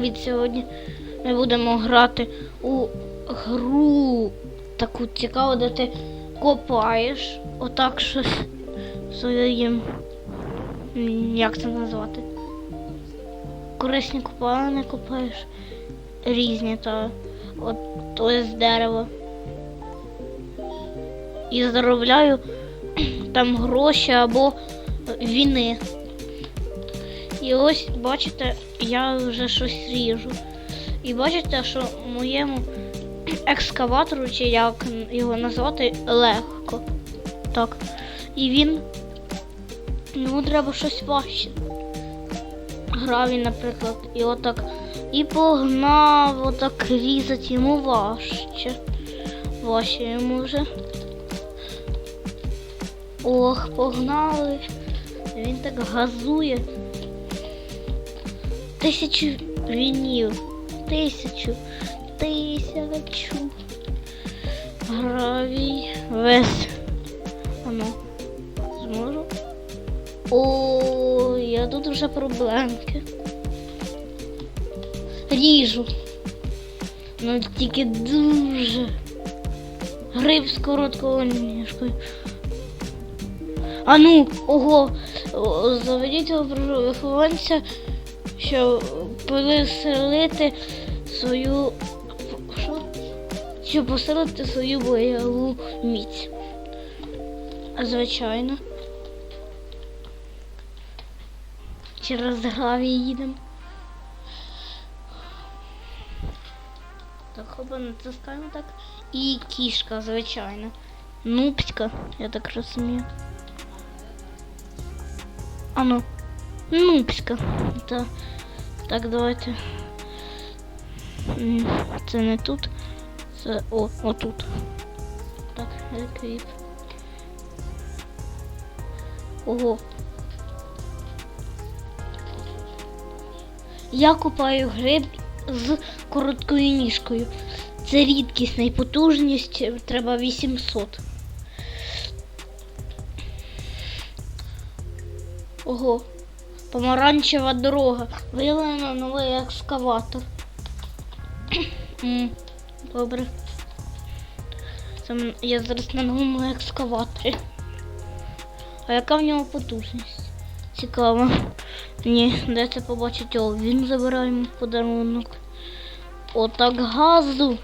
привіт! Сьогодні ми будемо грати у гру таку цікаву, де ти копаєш отак щось своїм. Як це назвати? Корисні копалини копаєш різні та от ось дерево. І заробляю там гроші або віни. І ось бачите, я вже щось ріжу. І бачите, що моєму екскаватору, чи як його назвати, легко. Так. І він. Йому треба щось важче. Гравій, наприклад, і отак. І погнав отак різати йому важче. Важче йому вже. Ох, погнали. Він так газує. Тисячу вінів. Тисячу. Тисячу. Гравій. Весь. Ану. Зможу. О, я тут вже проблемки. Ріжу. Ну тільки дуже. Гриб з короткою ніжкою. А ну, ого, заведіть вихованця, щоб переселити свою. Що? Щоб посилити свою бойову міць. Звичайно. Через гравій їдемо. Так, хопа, натискаємо так. І кішка, звичайно. Нупська, я так розумію. А ну. Нупська. Так. Так, давайте. Це не тут. Це о, отут. Так, еквіп. Ого. Я купаю гриб з короткою ніжкою. Це рідкісна і потужність треба 800. Ого. Помаранчева дорога. Виявлено новий екскаватор. Добре. Це я зараз на новому екскаваторі. А яка в нього потужність? Цікаво. Ні, де це побачить? О, він забирає йому подарунок. Отак газу.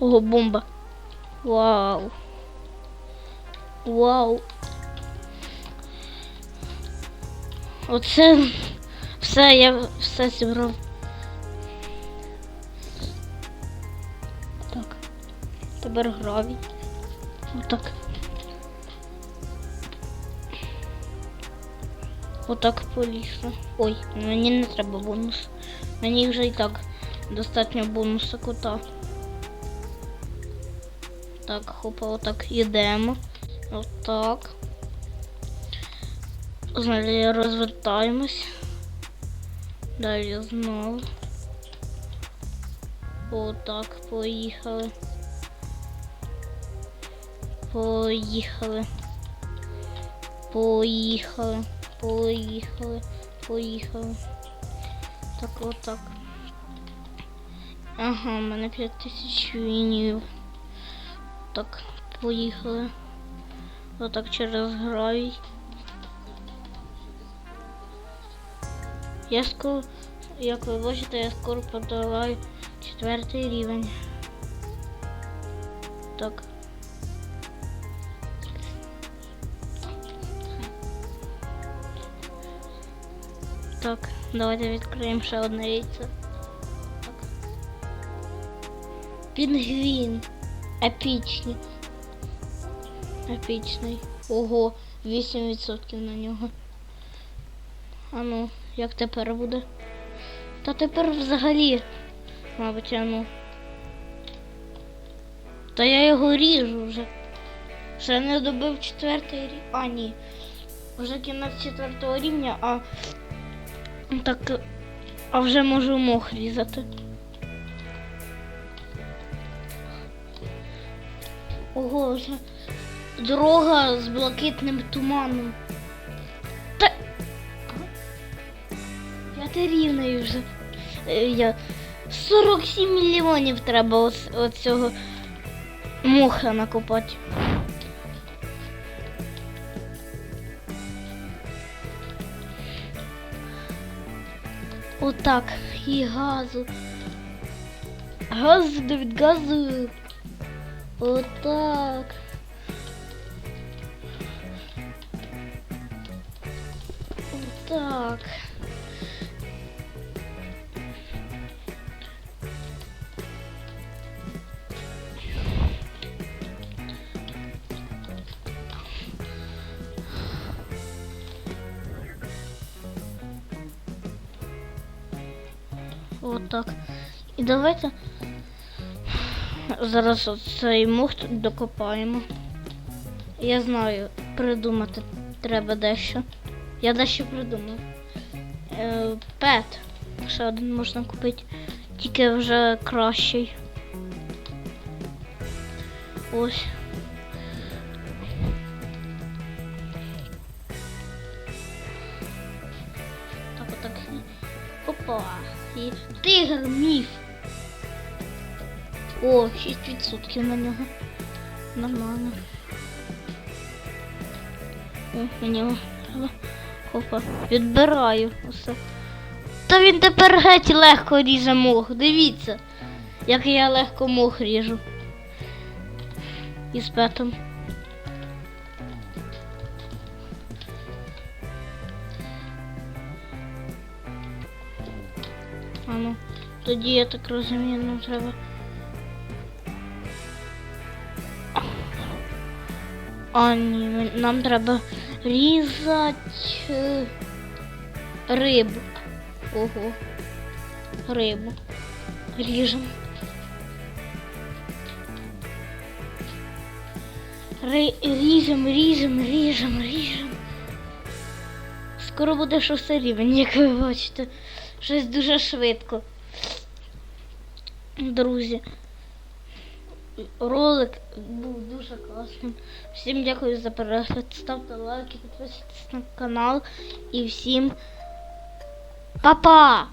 Ого, бомба. Вау. Вау. Оце все, я все зібрав. Так. Тепер гравій. Отак. Отак полізла. Ой, мені не треба бонус. Мені вже і так достатньо бонуса кота. Так, хопа, отак йдемо. Отак. Далі розвертаємось. Далі знову. Отак, поїхали. Поїхали. Поїхали. Поїхали. Поїхали. Так, отак. Ага, в мене 5000 вінів. Так, поїхали. Отак через гравій. Я скоро, як ви бачите, я скоро подолаю четвертий рівень. Так. Так, давайте відкриємо ще одне яйце. Так. Пінгвін. Епічний. Епічний. Ого, 8% на нього. А ну, як тепер буде? Та тепер взагалі, мабуть, а ну. Та я його ріжу вже. Ще не добив четвертий рівень. А, ні. Вже кінець четвертого рівня, а так. А вже можу мох різати. Ого, вже дорога з блакитним туманом. Та бути рівною вже. Е, Я 47 мільйонів треба оцього муха накопати. Отак. І газу. Газу, Давид, газу. Отак. Отак. Отак. І давайте зараз цей мух докопаємо. Я знаю, придумати треба дещо. Я дещо придумав. Е, пет. Ще один можна купити. Тільки вже кращий. Ось. Так, отак. Опа. І тигр міф. О, 6% на нього. Нормально. О, його треба. Опа. Відбираю усе. Та він тепер геть легко ріже мох. Дивіться, як я легко мох ріжу. Із петом. А ну, тоді я так розумію, нам треба. А ні, нам треба різати е, рибу. Ого. Рибу. Ріжемо. Ріжемо, ріжемо, ріжемо, ріжемо. Скоро буде шостий рівень, як ви бачите. Щось дуже швидко. Друзі. Ролик був дуже класним. Всім дякую за перегляд. Ставте лайки, підписуйтесь на канал і всім па-па!